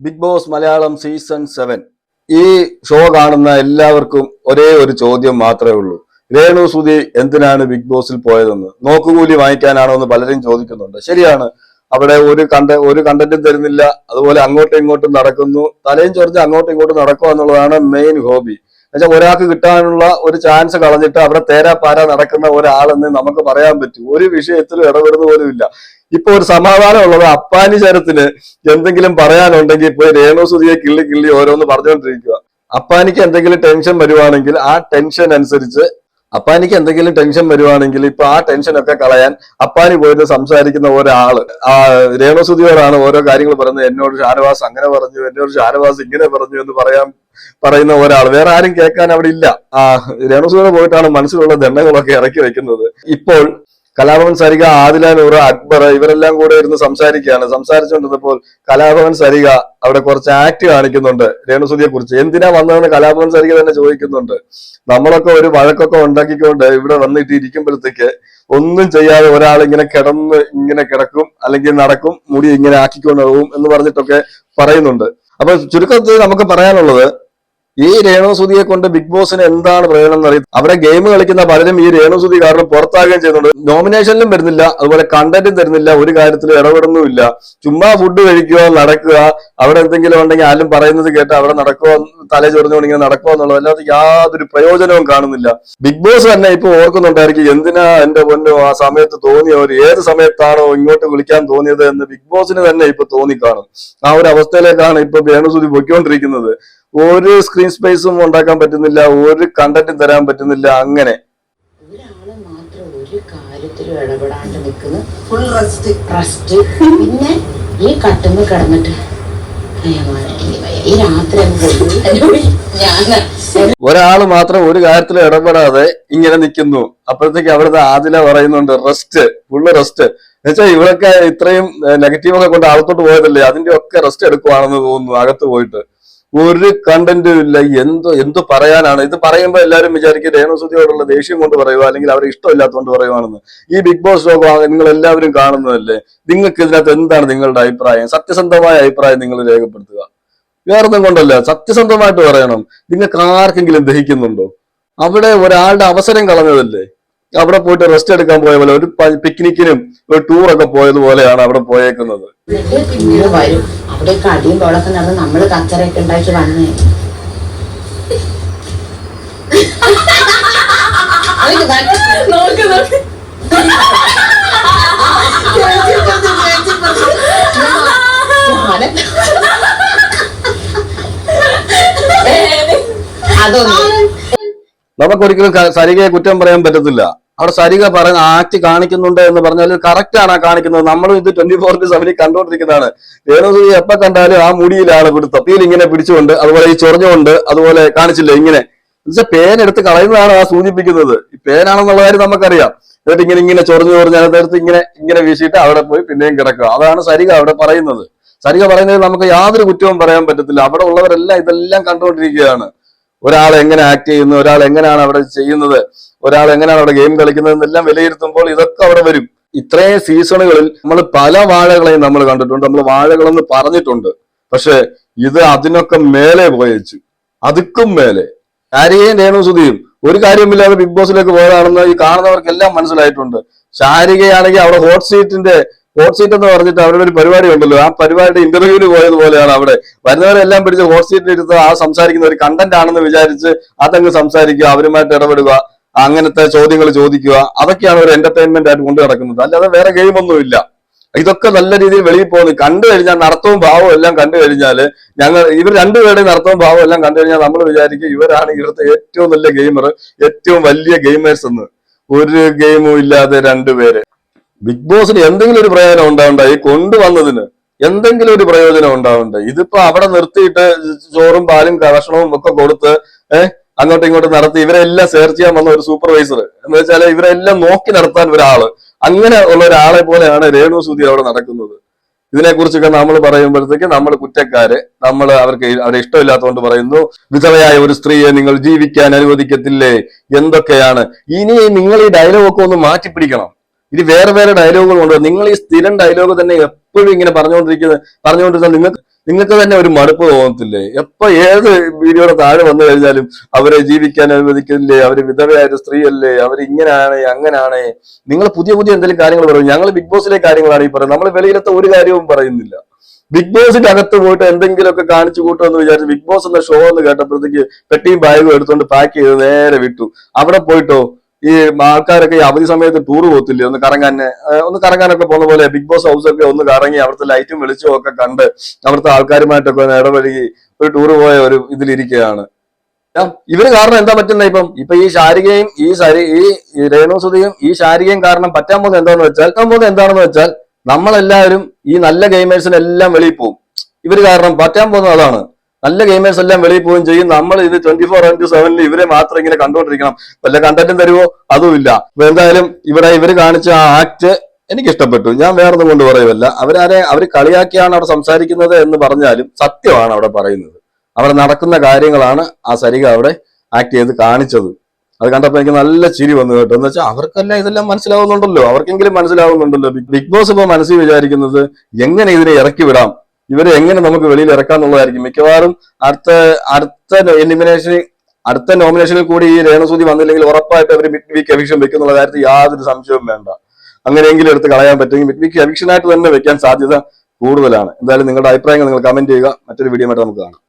Big Boss Malayalam season seven. ഈ show കാണുന്ന എല്ലാവർക്കും ഒരേ ഒരു ചോദ്യം മാത്രമേ ഉള്ളൂ. രേണു സുധി എന്തിനാണ് ബിഗ് ബോസിൽ പോയതെന്ന്? നോക്കുകൂലി വാങ്ങിക്കാനാണോ എന്ന് പലരും ചോദിക്കുന്നുണ്ട്. ശരിയാണ്. അവിടെ ഒരു കണ്ട ഒരു കണ്ടന്റും തരുന്നില്ല. അതുപോലെ അങ്ങോട്ടും ഇങ്ങോട്ടും നടക്കുന്നു. തലയും ചൊറിഞ്ഞ് അങ്ങോട്ടും ഇങ്ങോട്ടും നടക്കുക എന്നുള്ളതാണ് മെയിൻ ഹോബി എന്നുവെച്ചാൽ ഒരാൾക്ക് കിട്ടാനുള്ള ഒരു ചാൻസ് കളഞ്ഞിട്ട് അവിടെ തേരാ പാര നടക്കുന്ന ഒരാളെന്ന് നമുക്ക് പറയാൻ പറ്റും. ഒരു വിഷയത്തിലും ഇടപെടുന്ന പോലും ഇല്ല. ഇപ്പൊ ഒരു സമാധാനം ഉള്ളത് അപ്പാനി ചരത്തിന് എന്തെങ്കിലും പറയാനുണ്ടെങ്കിൽ ഇപ്പൊ രേണു സുതിയെ കിള്ളി കിള്ളി ഓരോന്ന് പറഞ്ഞുകൊണ്ടിരിക്കുക. അപ്പാനിക്ക് എന്തെങ്കിലും ടെൻഷൻ വരുവാണെങ്കിൽ ആ ടെൻഷൻ അനുസരിച്ച് അപ്പാനിക്ക് എന്തെങ്കിലും ടെൻഷൻ വരുവാണെങ്കിൽ ഇപ്പൊ ആ ടെൻഷൻ ഒക്കെ കളയാൻ അപ്പാനി പോയിട്ട് സംസാരിക്കുന്ന ഒരാൾ. ആ രേണുസുതിയോടാണ് ഓരോ കാര്യങ്ങൾ പറയുന്നത്. എന്നോട് ഷാനവാസ് അങ്ങനെ പറഞ്ഞു എന്നോട് ഷാനവാസ് ഇങ്ങനെ പറഞ്ഞു എന്ന് പറയാൻ പറയുന്ന ഒരാൾ വേറെ ആരും കേൾക്കാൻ അവിടെ ഇല്ല. ആ രേണുസുതിയോട് പോയിട്ടാണ് മനസ്സിലുള്ള ദണ്ഡങ്ങളൊക്കെ ഇറക്കി വെക്കുന്നത്. ഇപ്പോൾ കലാഭവൻ സരിക ആദില നൂറ് അക്ബർ ഇവരെല്ലാം കൂടെ ഇരുന്ന് സംസാരിക്കുകയാണ്. സംസാരിച്ചുകൊണ്ടിരുന്നപ്പോൾ കലാഭവൻ സരിക അവിടെ കുറച്ച് ആക്ട് കാണിക്കുന്നുണ്ട് രേണുസുതിയെ കുറിച്ച്. എന്തിനാ വന്നതെന്ന് കലാഭവൻ സരിക തന്നെ ചോദിക്കുന്നുണ്ട്. നമ്മളൊക്കെ ഒരു വഴക്കൊക്കെ ഉണ്ടാക്കിക്കൊണ്ട് ഇവിടെ വന്നിട്ട് ഇരിക്കുമ്പോഴത്തേക്ക് ഒന്നും ചെയ്യാതെ ഒരാൾ ഇങ്ങനെ കിടന്ന് ഇങ്ങനെ കിടക്കും അല്ലെങ്കിൽ നടക്കും മുടി ഇങ്ങനെ ആക്കിക്കൊണ്ട് പോകും എന്ന് പറഞ്ഞിട്ടൊക്കെ പറയുന്നുണ്ട്. അപ്പൊ ചുരുക്കത്തിൽ നമുക്ക് പറയാനുള്ളത് ഈ രേണുസുതിയെ കൊണ്ട് ബിഗ് ബോസിന് എന്താണ് പ്രയോജനം എന്ന് അറിയാം അവരെ ഗെയിം കളിക്കുന്ന പലരും ഈ രേണുസുതി കാരണം പുറത്താകുകയും ചെയ്യുന്നുണ്ട്. നോമിനേഷനിലും വരുന്നില്ല. അതുപോലെ കണ്ടന്റും തരുന്നില്ല. ഒരു കാര്യത്തിലും ഇടപെടുന്നുമില്ല. ചുമ്മാ ഫുഡ് കഴിക്കുക നടക്കുക. അവിടെ എന്തെങ്കിലും ഉണ്ടെങ്കിൽ ആരും പറയുന്നത് കേട്ട് അവിടെ നടക്കുക തല ചൊറിഞ്ഞുകൊണ്ട് നടക്കുക എന്നുള്ളത് അല്ലാതെ യാതൊരു പ്രയോജനവും കാണുന്നില്ല. ബിഗ് ബോസ് തന്നെ ഇപ്പൊ ഓർക്കുന്നുണ്ടായിരിക്കും എന്തിനാ എന്റെ പൊന്നോ ആ സമയത്ത് തോന്നിയോ ഒരു ഏത് സമയത്താണോ ഇങ്ങോട്ട് വിളിക്കാൻ തോന്നിയത് എന്ന് ബിഗ് ബോസിന് തന്നെ ഇപ്പൊ തോന്നിക്കാണും. ആ ഒരു അവസ്ഥയിലേക്കാണ് ഇപ്പൊ രേണുസുതി പൊയ്ക്കൊണ്ടിരിക്കുന്നത്. ഒരു സ്ക്രീൻ സ്പേസും ഉണ്ടാക്കാൻ പറ്റുന്നില്ല ഒരു കണ്ടന്റും തരാൻ പറ്റുന്നില്ല അങ്ങനെ. ഒരു കാര്യത്തിലും ഇടപെടാണ്ട് നിൽക്കുന്നു ഫുൾ റെസ്റ്റ് റെസ്റ്റ് പിന്നെ ഈ കട്ടുമ്പ് കിടന്നിട്ട്. ഈ രാത്രി ഒരാൾ മാത്രം ഒരു കാര്യത്തിൽ ഇടപെടാതെ ഇങ്ങനെ നിൽക്കുന്നു അപ്പോഴത്തേക്ക് അവിടുത്തെ ആദില പറയുന്നുണ്ട് റെസ്റ്റ് ഫുള്ള് റെസ്റ്റ് എന്നുവെച്ചാൽ ഇവരൊക്കെ ഇത്രയും നെഗറ്റീവ് ഒക്കെ കൊണ്ട് അകത്തോട്ട് പോയതല്ലേ അതിന്റെ ഒക്കെ റെസ്റ്റ് എടുക്കുവാണെന്ന് തോന്നുന്നു അകത്ത് പോയിട്ട്. ഒരു കണ്ടന്റും ഇല്ല. എന്തോ എന്തോ പറയാനാണ്? ഇത് പറയുമ്പോൾ എല്ലാവരും വിചാരിക്കും രേണുസുതിയോടുള്ള ദേഷ്യം കൊണ്ട് പറയുക അല്ലെങ്കിൽ അവരെ ഇഷ്ടമില്ലാത്തതുകൊണ്ട് പറയുവാണെന്ന്. ഈ ബിഗ് ബോസ് ഷോ നിങ്ങൾ എല്ലാവരും കാണുന്നതല്ലേ? നിങ്ങൾക്ക് ഇതിനകത്ത് എന്താണ് നിങ്ങളുടെ അഭിപ്രായം? സത്യസന്ധമായ അഭിപ്രായം നിങ്ങൾ രേഖപ്പെടുത്തുക. വേറൊന്നും കൊണ്ടല്ല. സത്യസന്ധമായിട്ട് പറയണം. നിങ്ങൾക്ക് ആർക്കെങ്കിലും ദഹിക്കുന്നുണ്ടോ? അവിടെ ഒരാളുടെ അവസരം കളഞ്ഞതല്ലേ? അവിടെ പോയിട്ട് റെസ്റ്റ് എടുക്കാൻ പോയ പോലെ ഒരു പിക്നിക്കിനും ഒരു ടൂറൊക്കെ പോയതുപോലെയാണ് അവിടെ പോയേക്കുന്നത്. എന്നിട്ട് പിന്നീട് വരും. അവിടെയൊക്കെ അടിയും ബോളൊക്കെ നടന്ന് നമ്മൾ കച്ചറയൊക്കെ ഉണ്ടാക്കി വന്നേ. നമുക്കൊരിക്കലും സരികയെ കുറ്റം പറയാൻ പറ്റത്തില്ല. അവിടെ സരിക പറയുന്ന ആക്ട് കാണിക്കുന്നുണ്ട് എന്ന് പറഞ്ഞാൽ കറക്റ്റ് ആണ് ആ കാണിക്കുന്നത്. നമ്മളും ഇത് ട്വന്റി ഫോർ ഇന്റു സെവനിൽ കണ്ടുകൊണ്ടിരിക്കുന്നതാണ്. രേണുസുതി എപ്പ കണ്ടാലും ആ മുടിയിലാണ് പിടുത്തം തീയിൽ ഇങ്ങനെ പിടിച്ചുകൊണ്ട് അതുപോലെ ഈ ചൊറിഞ്ഞുകൊണ്ട് അതുപോലെ കാണിച്ചില്ലേ ഇങ്ങനെ. എന്നുവെച്ചാൽ പേൻ എടുത്ത് കളയുന്നതാണ് ആ സൂചിപ്പിക്കുന്നത്. ഈ പേനാണെന്നുള്ള കാര്യം നമുക്കറിയാം. എന്നിട്ട് ഇങ്ങനെ ഇങ്ങനെ ചൊറിഞ്ഞു ചൊറിഞ്ഞ് അതിനകത്ത് ഇങ്ങനെ ഇങ്ങനെ വീശിയിട്ട് അവിടെ പോയി പിന്നെയും കിടക്കുക. അതാണ് സരിക അവിടെ പറയുന്നത്. സരിക പറയുന്നത് നമുക്ക് യാതൊരു കുറ്റവും പറയാൻ പറ്റത്തില്ല. അവിടെ ഉള്ളവരെല്ലാം ഇതെല്ലാം കണ്ടുകൊണ്ടിരിക്കുകയാണ്. ഒരാൾ എങ്ങനെ ആക്ട് ചെയ്യുന്നു? ഒരാൾ എങ്ങനെയാണ് അവിടെ ചെയ്യുന്നത്? ഒരാൾ എങ്ങനെയാണ് അവിടെ ഗെയിം കളിക്കുന്നത് എന്നെല്ലാം വിലയിരുത്തുമ്പോൾ ഇതൊക്കെ അവിടെ വരും. ഇത്രയും സീസണുകളിൽ നമ്മൾ പല വാഴകളെയും നമ്മൾ കണ്ടിട്ടുണ്ട്. നമ്മൾ വാഴകളെന്ന് പറഞ്ഞിട്ടുണ്ട്. പക്ഷെ ഇത് അതിനൊക്കെ മേലെ പോയച്ചു. അതുക്കും മേലെ. ആരെയും രേണുസുതിയും ഒരു കാര്യമില്ലാതെ ബിഗ് ബോസിലേക്ക് പോയതാണെന്ന് ഈ കാണുന്നവർക്കെല്ലാം മനസ്സിലായിട്ടുണ്ട്. ശാരികയാണെങ്കിൽ അവിടെ ഹോട്ട് സീറ്റിന്റെ ഹോട്ട് സീറ്റ് എന്ന് പറഞ്ഞിട്ട് അവരുടെ ഒരു പരിപാടി ഉണ്ടല്ലോ. ആ പരിപാടിയുടെ ഇന്റർവ്യൂവിന് പോയതുപോലെയാണ് അവിടെ. വരുന്നവരെല്ലാം പിടിച്ച് ഹോട്ട് സീറ്റിൽ ഇരുത്ത് ആ സംസാരിക്കുന്ന ഒരു കണ്ടന്റ് ആണെന്ന് വിചാരിച്ച് അതങ്ങ് സംസാരിക്കുക അവരുമായിട്ട് ഇടപെടുക. അങ്ങനത്തെ ചോദ്യങ്ങൾ ചോദിക്കുക അതൊക്കെയാണ് ഒരു എന്റർടൈൻമെന്റ് ആയിട്ട് കൊണ്ടു നടക്കുന്നത്. അല്ലാതെ വേറെ ഗെയിം ഒന്നുമില്ല ഇതൊക്കെ നല്ല രീതിയിൽ വെളിയിൽ പോകുന്നു. കണ്ടു കഴിഞ്ഞാൽ നടത്തവും ഭാവവും എല്ലാം കണ്ടു കഴിഞ്ഞാൽ ഞങ്ങൾ ഇവർ രണ്ടുപേരുടെയും നടത്തവും ഭാവവും എല്ലാം കണ്ടു കഴിഞ്ഞാൽ നമ്മൾ വിചാരിക്കും ഇവരാണ് ഇവിടുത്തെ ഏറ്റവും നല്ല ഗെയിമർ ഏറ്റവും വലിയ ഗെയിമേഴ്സ് എന്ന്. ഒരു ഗെയിമും ഇല്ലാതെ രണ്ടുപേര്. ബിഗ് ബോസിന് എന്തെങ്കിലും ഒരു പ്രയോജനം ഉണ്ടാവണ്ട? ഈ കൊണ്ടുവന്നതിന് എന്തെങ്കിലും ഒരു പ്രയോജനം ഉണ്ടാവണ്ട? ഇതിപ്പോ അവിടെ നിർത്തിയിട്ട് ചോറും പാലും കഷണവും ഒക്കെ കൊടുത്ത് ഏഹ് അങ്ങോട്ടും ഇങ്ങോട്ടും നടത്തി ഇവരെല്ലാം സെർച്ച് ചെയ്യാൻ വന്ന ഒരു സൂപ്പർവൈസർ എന്ന് വെച്ചാൽ ഇവരെല്ലാം നോക്കി നടത്താൻ ഒരാൾ. അങ്ങനെ ഉള്ള ഒരാളെ പോലെയാണ് രേണു സുധി അവിടെ നടക്കുന്നത്. ഇതിനെക്കുറിച്ചൊക്കെ നമ്മൾ പറയുമ്പോഴത്തേക്ക് നമ്മൾ കുറ്റക്കാര്. നമ്മൾ അവർക്ക് അവിടെ ഇഷ്ടമില്ലാത്തതുകൊണ്ട് പറയുന്നു. വിധവയായ ഒരു സ്ത്രീയെ നിങ്ങൾ ജീവിക്കാൻ അനുവദിക്കത്തില്ലേ? എന്തൊക്കെയാണ്? ഇനി നിങ്ങൾ ഈ ഡയലോഗൊക്കെ ഒന്ന് മാറ്റിപ്പിടിക്കണം. ഇത് വേറെ വേറെ ഡയലോഗുകൾ ഉണ്ട് നിങ്ങൾ ഈ സ്ഥിരം ഡയലോഗ് തന്നെ എപ്പോഴും ഇങ്ങനെ പറഞ്ഞുകൊണ്ടിരിക്കുന്നത് പറഞ്ഞുകൊണ്ടിരുന്ന നിങ്ങൾക്ക് നിങ്ങൾക്ക് തന്നെ ഒരു മടുപ്പ് തോന്നത്തില്ലേ? എപ്പോ ഏത് വീഡിയോയുടെ താഴെ വന്നു കഴിഞ്ഞാലും അവരെ ജീവിക്കാൻ അനുവദിക്കില്ലേ അവർ വിധവയായ സ്ത്രീയല്ലേ? അവർ ഇങ്ങനെയാണ് അങ്ങനെയാണ് നിങ്ങൾ പുതിയ പുതിയ എന്തെങ്കിലും കാര്യങ്ങൾ പറയും ഞങ്ങൾ ബിഗ് ബോസിലെ കാര്യങ്ങളാണ് ഈ പറയുന്നത്. നമ്മൾ വെളിയിലത്തെ ഒരു കാര്യവും പറയുന്നില്ല. ബിഗ് ബോസിന്റെ അകത്ത് പോയിട്ട് എന്തെങ്കിലുമൊക്കെ കാണിച്ചു കൂട്ടുമെന്ന് വിചാരിച്ച് ബിഗ് ബോസ് എന്ന ഷോ എന്ന് കേട്ടപ്പോഴത്തേക്ക് പെട്ടിയും ബാഗും എടുത്തുകൊണ്ട് പാക്ക് ചെയ്ത് നേരെ വിട്ടു. അവിടെ പോയിട്ടോ? ഈ ആൾക്കാരൊക്കെ ഈ അവധി സമയത്ത് ടൂർ പോകത്തില്ലേ? ഒന്ന് കറങ്ങാൻ ഒന്ന് കറങ്ങാനൊക്കെ പോകുന്ന പോലെ ബിഗ് ബോസ് ഹൗസ് ഒക്കെ ഒന്ന് കറങ്ങി അവിടുത്തെ ലൈറ്റും വെളിച്ചവും ഒക്കെ കണ്ട് അവിടുത്തെ ആൾക്കാരുമായിട്ടൊക്കെ ഒന്ന് ഇടപഴകി ഒരു ടൂർ പോയ ഒരു ഇതിലിരിക്കുകയാണ്. ഇവർ കാരണം എന്താ പറ്റുന്ന ഇപ്പം? ഇപ്പൊ ഈ ശാരികയും ഈ ഈ ഈ രേണുസുതിയും ഈ ശാരികയും കാരണം പറ്റാൻ പോകുന്നത് എന്താണെന്ന് വെച്ചാൽ പറ്റാൻ പോകുന്നത് എന്താണെന്ന് വെച്ചാൽ നമ്മളെല്ലാവരും ഈ നല്ല ഗെയിമേഴ്സിനെല്ലാം വെളിയിൽ പോകും ഇവർ കാരണം പറ്റാൻ പോകുന്നത് അതാണ്. നല്ല ഗെയിമേഴ്സ് എല്ലാം വെളിയിൽ പോവുകയും ചെയ്യും. നമ്മൾ ഇത് ട്വന്റി ഫോർ ഇന്റു സെവനിൽ ഇവരെ മാത്രം ഇങ്ങനെ കണ്ടുകൊണ്ടിരിക്കണം. വല്ല കണ്ടന്റും തരുമോ അതുമില്ല എന്തായാലും ഇവിടെ ഇവർ കാണിച്ച ആ ആക്ട് എനിക്ക് ഇഷ്ടപ്പെട്ടു ഞാൻ വേറൊന്നും കൊണ്ട് പറയുമല്ല അവരാരെ അവർ കളിയാക്കിയാണ് അവിടെ സംസാരിക്കുന്നത് എന്ന് പറഞ്ഞാലും സത്യമാണ് അവിടെ പറയുന്നത്. അവിടെ നടക്കുന്ന കാര്യങ്ങളാണ് ആ സരിക അവിടെ ആക്ട് ചെയ്ത് കാണിച്ചത്. അത് കണ്ടപ്പോൾ എനിക്ക് നല്ല ചിരി വന്നു കേട്ടോ. എന്ന് വെച്ചാൽ അവർക്കെല്ലാം ഇതെല്ലാം മനസ്സിലാവുന്നുണ്ടല്ലോ. അവർക്കെങ്കിലും മനസ്സിലാവുന്നുണ്ടല്ലോ. ബിഗ് ബോസ് ഇപ്പൊ മനസ്സിൽ വിചാരിക്കുന്നത് എങ്ങനെ ഇതിനെ ഇറക്കി വിടാം? ഇവരെ എങ്ങനെ നമുക്ക് വെളിയിൽ ഇറക്കാന്നുള്ളതായിരിക്കും മിക്കവാറും അടുത്ത അടുത്ത എലിമിനേഷൻ അടുത്ത നോമിനേഷനിൽ കൂടി ഈ രേണുസൂതി വന്നില്ലെങ്കിൽ ഉറപ്പായിട്ട് അവർ മിഡ് വീക്ക് എവിക്ഷൻ വെക്കുന്നുള്ള കാര്യത്തിൽ യാതൊരു സംശയവും വേണ്ട. അങ്ങനെയെങ്കിലും എടുത്ത് കളയാൻ പറ്റുമെങ്കിൽ മിഡ് വീക്ക് എവിക്ഷൻ ആയിട്ട് തന്നെ വെക്കാൻ സാധ്യത കൂടുതലാണ്. എന്തായാലും നിങ്ങളുടെ അഭിപ്രായങ്ങൾ നിങ്ങൾ കമന്റ് ചെയ്യുക. മറ്റൊരു വീഡിയോ നമുക്ക് കാണാം.